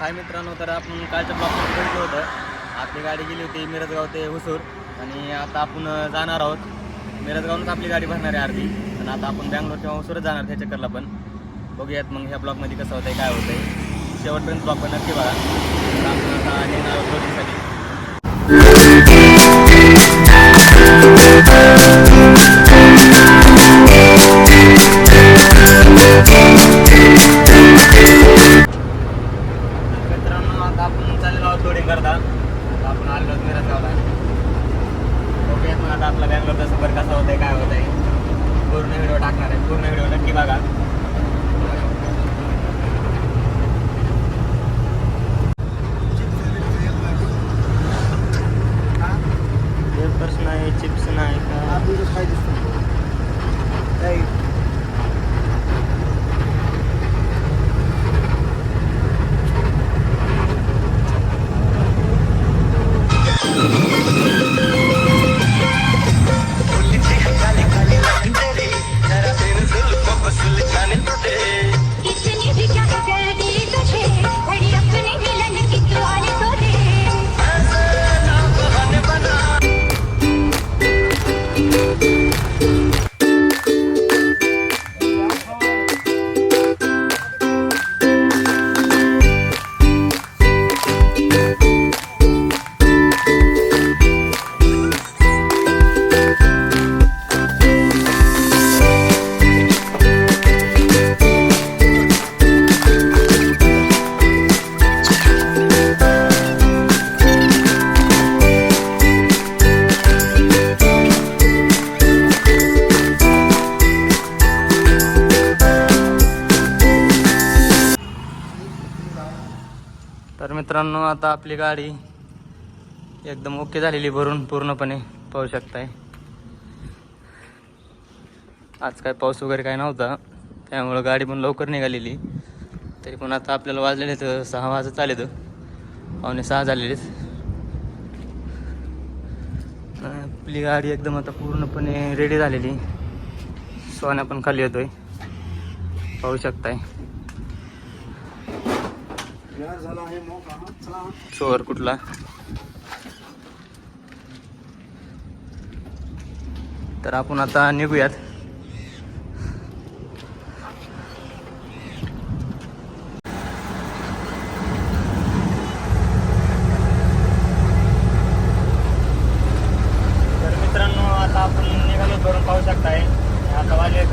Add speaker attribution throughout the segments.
Speaker 1: हाय मित्रांनो तर आपण कालच्या ब्लॉकमध्ये बघितलं होतं. आपली गाडी गेली होती मिरजगाव ते हुसूर. आणि आता आपण जाणार आहोत. मिरजगावूनच आपली गाडी भरणार आहे अर्धी. आणि आता आपण बँगलोर किंवा हुसूरच जाणार त्या चक्करला पण. बघूयात मग ह्या ब्लॉकमध्ये कसं होतंय काय होतंय. शेवटपर्यंत ब्लॉक पण नक्की बघा. आपण आता निघणार आहोत मित्रांनो आता आपली गाडी एकदम ओके झालेली भरून पूर्णपणे पाहू शकताय. आज काय पाऊस वगैरे काय नव्हता त्यामुळं गाडी पण लवकर निघालेली. तरी पण आता आपल्याला वाजलेले तर सहा वाजत आले तर पावणे सहा झालेलेच आपली गाडी एकदम आता पूर्णपणे रेडी झालेली. सोन्या पण खाली येतोय. पाहू शकताय. चोर कुठला? तर आपण आता निघूयात. तर मित्रांनो आता आपण निघालो भरून पाहू शकताय. आता वाजले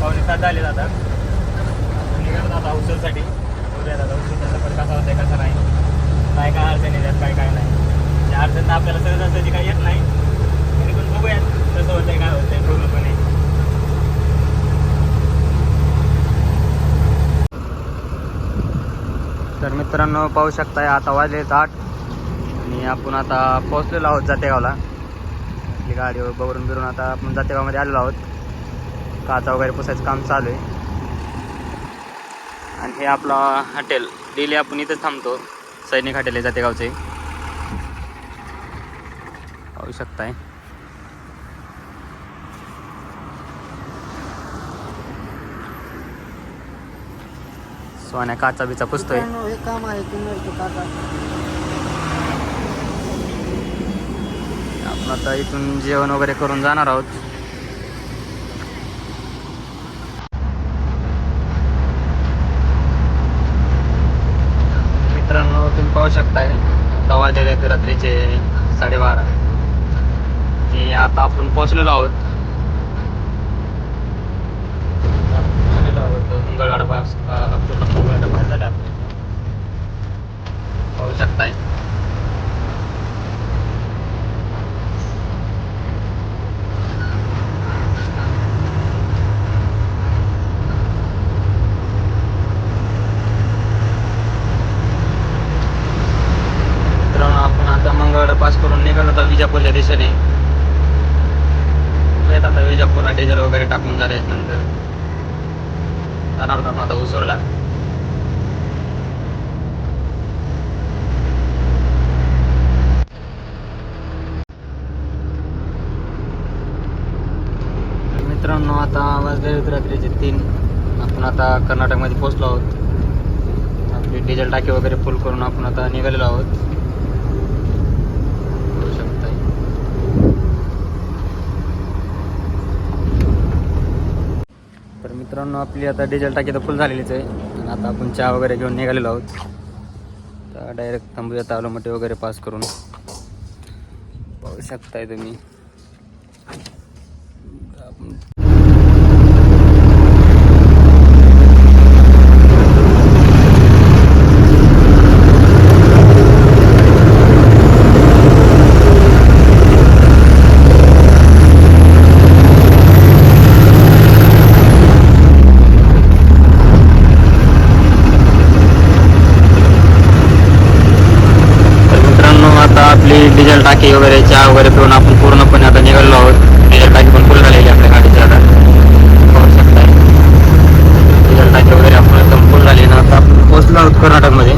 Speaker 1: पावणे सात झाले आता. आपण निघालो आता उचलसाठी बघूया आता उचलचा कसा होता कसा नाही काय काय अडचण येतात काय काय नाही. त्या अडचण तर आपल्याला सहजासहजी काही येत नाही तरी पण बघूयात कसं होतंय काय होतंय पूर्णपणे. तर मित्रांनो पाहू शकताय आता वाजले आठ. आणि आपण आता पोहोचलेलो आहोत जातेगावला. आपली गाडी बघून बिरून आता आपण जातेगावमध्ये आलेलो आहोत. काचा वगैरे पुसायचं काम चालू आहे. आणि हे आपला हॉटेल. डेली आपण इथंच थांबतो. सैनिक हॉटेल आहे जातेगावचे पाहू शकताय. सोन्या काचा बिचा पुसतोय.
Speaker 2: काम आहे
Speaker 1: आपण आता इथून जेवण वगैरे करून जाणार आहोत. मित्रांनो शकताय. दहा वाजलेले आहेत रात्रीचे साडेबारा. आणि आता आपण पोहोचलेलो आहोत. पोहोचलेलो आहोत मंगळवार पास पूर्ण मंगळवार पास पाहू शकताय मित्रांनो आपण आता मंगळवार पास करून निघालो होता विजापूरच्या दिशेने येत आता विजापूरला डिझेल वगैरे टाकून झाले नंतर जाणार होता आपण आता उसरला मित्रांनो आता वाजले रात्रीचे तीन. आपण आता कर्नाटकमध्ये पोहोचलो आहोत. आपली डिझेल टाकी वगैरे फुल करून आपण आता निघालेलो आहोत. बघू शकताय. तर मित्रांनो आपली आता डिझेल टाकी तर फुल झालेलीच आहे. आणि आता आपण चहा वगैरे घेऊन निघालेलो आहोत. तर डायरेक्ट थांबूयात आलोमटे वगैरे पास करून. पाहू शकताय तुम्ही आपण तर मित्रांनो आता आपली डिझेल टाकी वगैरे चहा वगैरे पिऊन आपण पूर्णपणे आता निघालो आहोत. डिझेल टाकी पण फुल झालेली आपल्या गाडीची आता. पाहू शकताय. डिझेल टाकी वगैरे आपण एकदम फुल झाली ना आता आपण पोहोचलो आहोत कर्नाटकमध्ये.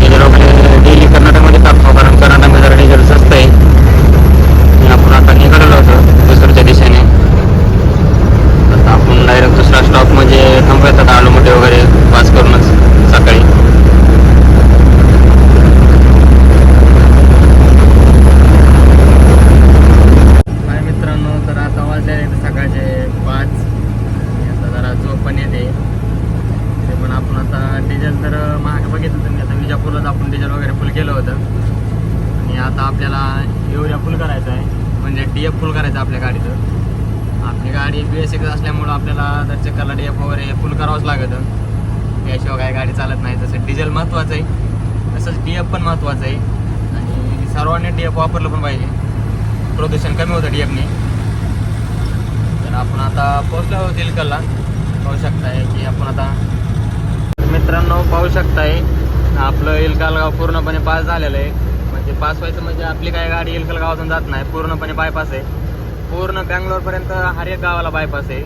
Speaker 1: डिझेल वगैरे डेली कर्नाटकमध्ये टाकतो कारण कर्नाटकमध्ये जरा डिझेल स्वस्त आहे. आणि आपण आता निघालेलो होतो दुसऱ्याच्या दिशेने. आता आपण डायरेक्ट दुसरा स्टॉप म्हणजे थांबूयात. आलो आलूमोठे वगैरे पास करूनच सकाळी हाय मित्रांनो तर आता वाजले आहेत सकाळचे पाच आणि आता जरा झोप पण येते ते पण आपण आता डिझेल तर महाग बघितलं तुम्ही आता विजापूरलाच आपण डिझेल वगैरे फुल केलं होतं आणि आता आपल्याला युरिया फुल करायचं आहे म्हणजे डी एफ फुल करायचं आहे आपल्या गाडीचं आपली गाडी बी एस असल्यामुळं आपल्याला दर चक्करला डी एफ वगैरे फुल करावंच लागतं त्याशिवाय काय गाडी चालत नाही. तसं डिझेल महत्त्वाचं आहे. तसंच डी एफ पण महत्त्वाचं आहे. आणि सर्वांनी डी एफ वापरलं पण पाहिजे. प्रदूषण कमी होतं डी एफने तर आपण आता पोहोचलो आहोत पाहू शकताय की आपण आता मित्रांनो पाहू शकताय आपलं इलकाल गाव पूर्णपणे पास झालेलं आहे. म्हणजे पास व्हायचं म्हणजे आपली काय गाडी इलकलगावातून जात नाही. पूर्णपणे बायपास आहे. पूर्ण बँगलोरपर्यंत हर एक गावाला बायपास आहे.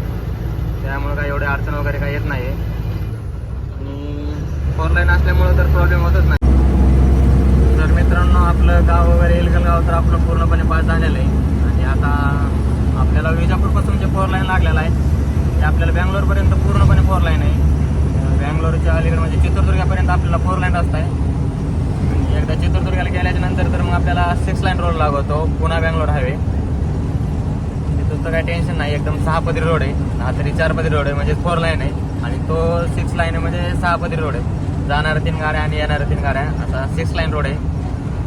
Speaker 1: त्यामुळे काय एवढे अडचण वगैरे काही येत नाही आहे फोर लाईन असल्यामुळं तर प्रॉब्लेम होतच नाही. तर मित्रांनो आपलं गाव वगैरे एलगलगाव तर आपलं पूर्णपणे पास झालेलं आहे. आणि आता आपल्याला विजापूरपासून जे फोर लाईन लागलेला आहे ते आपल्याला बँगलोरपर्यंत पूर्णपणे फोर लाईन आहे. बँगलोरच्या अलीकडे म्हणजे चित्रदुर्गापर्यंत आपल्याला फोर लाईन रस्ता आहे. आणि एकदा चित्रदुर्गाला गेल्याच्यानंतर तर मग आपल्याला सिक्स लाईन रोड लागतो पुन्हा बँगलोर हायवे तिथं तर काही टेन्शन नाही एकदम सहा पदरी रोड आहे. हा तरी चार पदरी रोड आहे म्हणजे फोर लाईन आहे. आणि तो सिक्स लाईन आहे म्हणजे सहा पदरी रोड आहे. जाणाऱ्या तीन गाड्या आणि येणाऱ्या तीन गाड्या. असा सिक्स लाईन रोड आहे.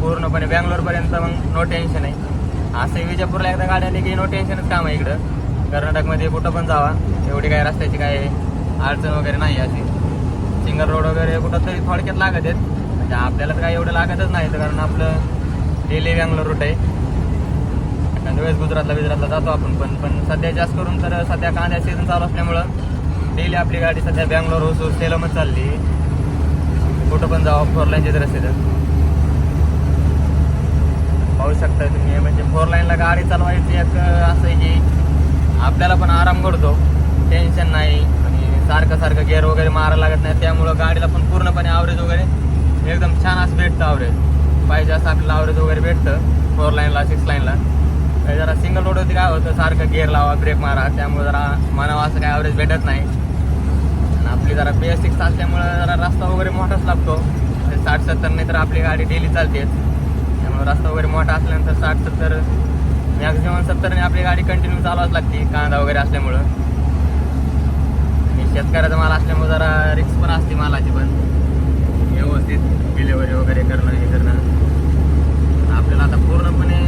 Speaker 1: पूर्णपणे बँगलोरपर्यंत मग नो टेन्शन आहे. असं विजापूरला एकदा गाडी आली की नो टेन्शनच काम आहे इकडं. कर्नाटकमध्ये कुठं पण जावा. एवढी काय रस्त्याची काय अडचण वगैरे नाही अशी. सिंगल रोड वगैरे कुठं तरी थोडक्यात लागत आहेत. म्हणजे आपल्याला तर काही एवढं लागतच नाही. तर कारण आपलं डेली बँगलोर रूट आहे. एखाद्या वेळेस गुजरातला गुजरातला जातो आपण. पण पण सध्या जास्त करून तर सध्या कांद्या सीझन चालू असल्यामुळं डेली आपली गाडी सध्या बँगलोर होसूर सेलमच चालली. कुठं पण जावं फोर लाईनचे रस्ते तर. पाहू शकता तुम्ही म्हणजे फोर लाईनला गाडी चालवायची एक असं आहे की आपल्याला पण आराम घडतो टेन्शन नाही. आणि सारखं सारखं गेअर वगैरे मारायला लागत नाही त्यामुळं गाडीला पण पूर्णपणे आवरेज वगैरे एकदम छान असं भेटतं आवरेज पाहिजे असं आपल्याला आवरेज वगैरे भेटतं फोर लाईनला सिक्स लाईनला जरा सिंगल रोडवरती काय होतं सारखं गेअर लावा ब्रेक मारा त्यामुळे जरा मनावा असं काय ॲव्हरेज भेटत नाही. आपली जरा बेसिक्स असल्यामुळं जरा रस्ता वगैरे मोठाच लागतो. म्हणजे साठ सत्तर नाही तर आपली गाडी डेली चालते त्यामुळे रस्ता वगैरे मोठा असल्यानंतर साठ सत्तर मॅक्झिमम सत्तरने आपली गाडी कंटिन्यू चालवाच लागते कांदा वगैरे असल्यामुळं. आणि शेतकऱ्याचा माल असल्यामुळे जरा रिक्स पण असते मालाची पण. व्यवस्थित डिलेवरी वगैरे करणं हे करणं. आपल्याला आता पूर्णपणे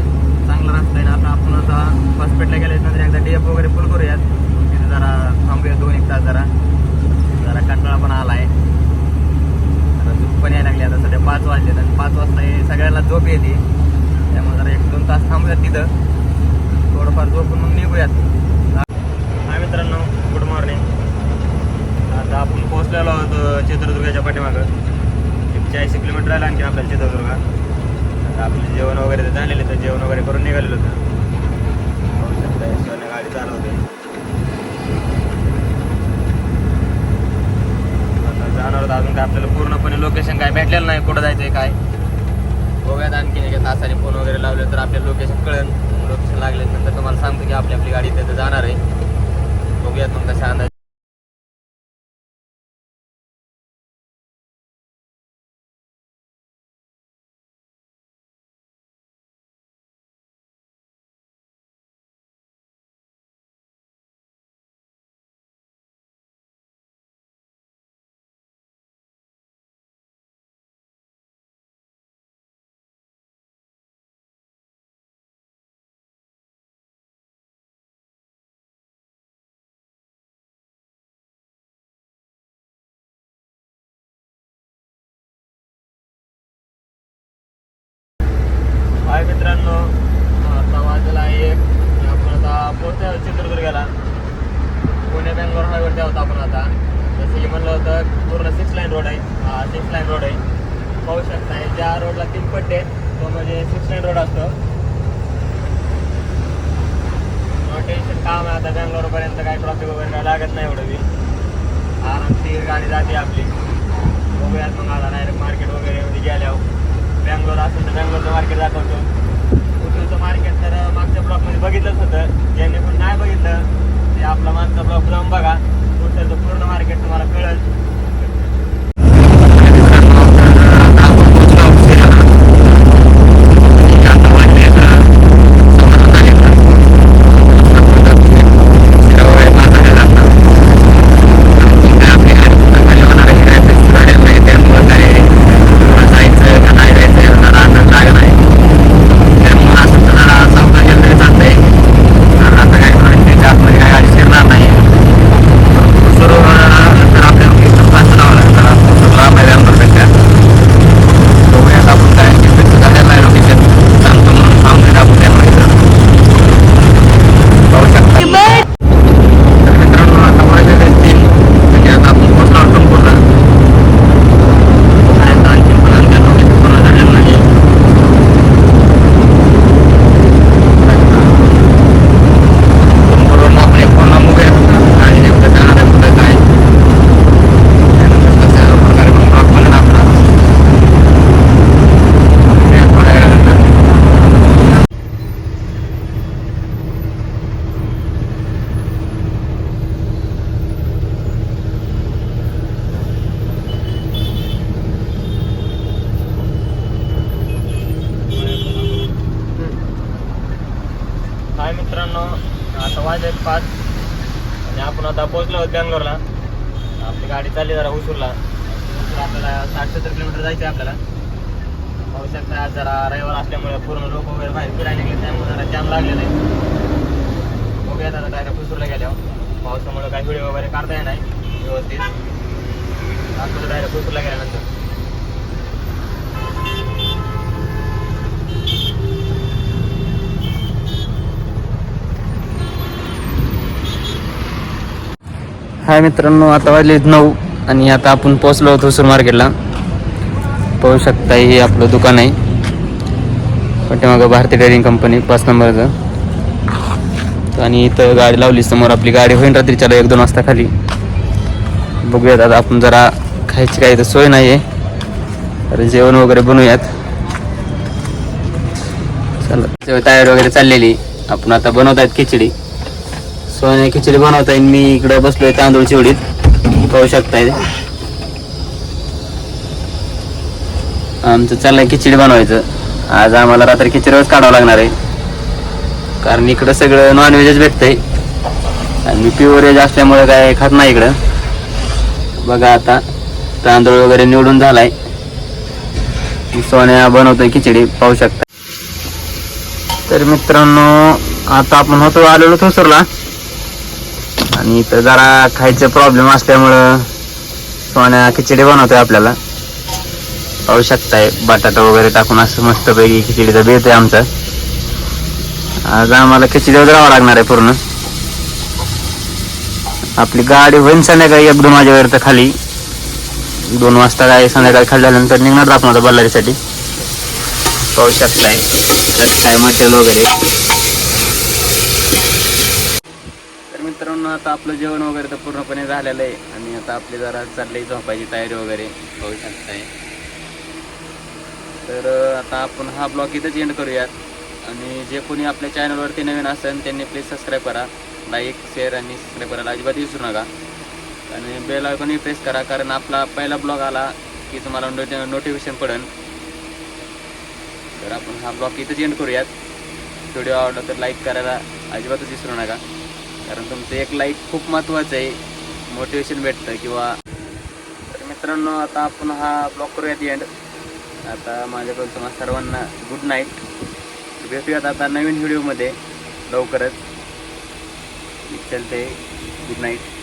Speaker 1: चांगला रस्ता आहे ना आता आपण आता हॉस्पिटलला गेल्यानंतर एकदा डी एफ वगैरे फुल करूयात तिथे जरा थांबूया दोन एक तास जरा जरा कंटाळा पण आला आहे आता झोप पण यायला लागली आता सध्या पाच वाजले आणि पाच वाजता हे सगळ्याला झोप येते त्यामुळे जरा एक दोन तास थांबूयात तिथं थोडंफार झोपून मग निघूयात हाय मित्रांनो गुड मॉर्निंग आता आपण पोहोचलेलो आहोत चित्रदुर्गाच्या पाठीमागं एक चाळीस किलोमीटर राहिला आणखी आपल्याला चित्रदुर्ग आता आपले जेवण वगैरे तर झालेले तर जेवण वगैरे करून निघालेलो होतं पाहू शकता, शिवाने गाडी चालवते आता जाणार होतं अजून काय आपल्याला पूर्णपणे लोकेशन काय भेटलेलं नाही कुठं जायचं आहे काय? बघूयात आणखी एक तासाने फोन वगैरे लावले तर आपल्या लोकेशन कळेल. लोकेशन लागल्यानंतर तुम्हाला सांगतो की आपली आपली गाडी तिथे जाणार आहे. बघूयात मग कशा अंदाज बँगलोर हायवेवरती आहोत आपण आता जसं की म्हणलं होतं पूर्ण सिक्स लाईन रोड आहे. सिक्स लाईन रोड आहे. पाहू शकता ज्या रोडला तीन पट्टे आहेत तो म्हणजे सिक्स लाईन रोड असतो. टेन्शन काम आहे आता बँगलोरपर्यंत काही ट्रॉफिक वगैरे काय लागत नाही एवढं बी. आरामशीर गाडी जाते आपली. बघूयात मग आता डायरेक्ट मार्केट वगैरे मध्ये गेल्यावर. बँगलोर असेल तर बँगलोरचं मार्केट दाखवतो. उतरचं मार्केट तर मागच्या आता आहेत पाच. आणि आपण आता पोहोचलो आहोत बँगलोरला. आपली गाडी चालली जरा उसूरला आपल्याला साठ सत्तर किलोमीटर जायचं आहे आपल्याला. पाहू शकता आज जरा रविवार असल्यामुळे पूर्ण लोक वगैरे बाहेर फिरायला गेले त्यामुळे जरा जाम लागलेला आहे बघूयात आता डायरेक्ट उसूरला गेल्यावर. पावसामुळे काही व्हिडिओ वगैरे काढता येणार व्यवस्थित. दाखवतो डायरेक्ट उसूरला गेल्यानंतर. हाय मित्रांनो आता वाजले नऊ आणि आता आपण पोहोचलो होतो हुसूर मार्केटला पाहू शकता हे आपलं दुकान आहे. पाठीमागं भारती डेअरिंग कंपनी पाच नंबरचं. आणि इथं गाडी लावली समोर आपली गाडी होईन रात्रीच्याला एक दोन वाजता खाली. बघूयात आता आपण जरा खायची काही तर सोय नाही आहे तर जेवण वगैरे बनवूयात. चला. तयारी वगैरे चाललेली. आपण आता बनवत आहेत खिचडी. सोन्या खिचडी बनवता येईल. मी इकडे बसलोय तांदूळ चिवडीत. पाहू शकताय. आमचं चाललंय खिचडी बनवायचं. आज आम्हाला रात्री खिचडीवरच काढावं लागणार आहे. कारण इकडं सगळं नॉनव्हेजच भेटतंय. आणि मी प्युअर व्हेज असल्यामुळे काय खात नाही इकडं. बघा आता तांदूळ वगैरे निवडून झालाय. सोन्या बनवतोय खिचडी पाहू शकता तर मित्रांनो आता आपण होतो आलेलो थोसरला आणि इथं जरा खायचे प्रॉब्लेम असल्यामुळं सोन्या खिचडी बनवतोय आपल्याला. पाहू शकताय बटाटा वगैरे टाकून असं मस्तपैकी खिचडीचा बेत आहे आमचा. आज आम्हाला खिचडीवर राहावं लागणार आहे पूर्ण. आपली गाडी होईल संध्याकाळी एक दोन माझ्यावर तर खाली. दोन वाजता काय संध्याकाळी खाल्ल्यानंतर निघणार आपण आता बल्लारीसाठी. पाहू शकताय कसं काय मटेरियल वगैरे. मित्रांनो आता आपलं जेवण वगैरे तर पूर्णपणे झालेलं आहे. आणि आता आपली जरा चालली झोपायची तयारी वगैरे. पाहू शकताय. तर आता आपण हा ब्लॉग इथंच एंड करूयात. आणि जे कोणी आपल्या चॅनलवरती नवीन असेल त्यांनी प्लीज सबस्क्राईब करा. लाईक शेअर आणि सबस्क्राईब करायला अजिबात विसरू नका. आणि बेल आयकॉनही प्रेस करा कारण आपला पहिला ब्लॉग आला की तुम्हाला नोटि नोटिफिकेशन पडेल तर आपण हा ब्लॉग इथंच एंड करूयात. व्हिडिओ आवडला तर लाईक करायला अजिबातच विसरू नका. कारण तुमचं एक लाईक खूप महत्त्वाचं आहे. मोटिवेशन भेटतं किंवा तर मित्रांनो आता आपण हा ब्लॉग करूयात एंड आता माझ्याकडून तुम्हाला सर्वांना गुड नाईट भेटूयात आता नवीन व्हिडिओमध्ये लवकरच. चलते गुड नाईट